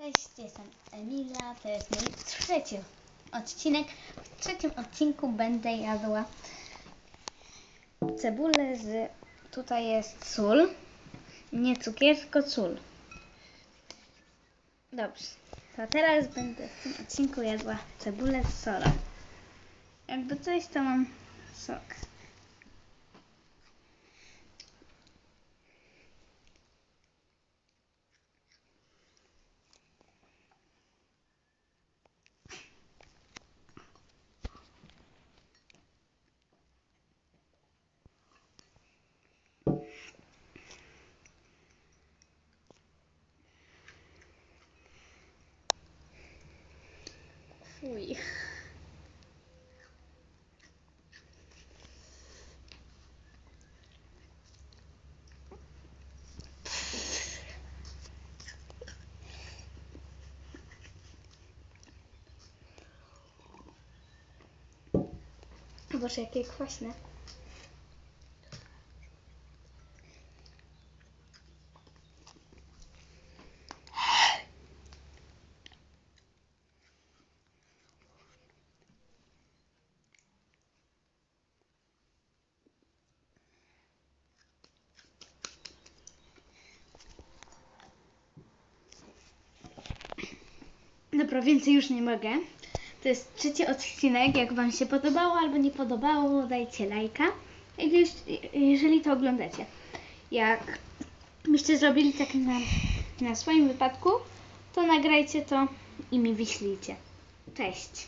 Cześć, jestem Emilia, to jest mój trzeci odcinek. W trzecim odcinku będę jadła cebulę z... Tutaj jest sól. Nie cukier, tylko sól. Dobrze, to teraz będę w tym odcinku jadła cebulę z solą. Jakby coś, to mam sok. Fuj. Boże, jakie kwaśne. Dobra, więcej już nie mogę. To jest trzeci odcinek. Jak Wam się podobało albo nie podobało, dajcie lajka. Jeżeli to oglądacie. Jak byście zrobili tak na, na swoim wypadku, to nagrajcie to i mi wyślijcie. Cześć.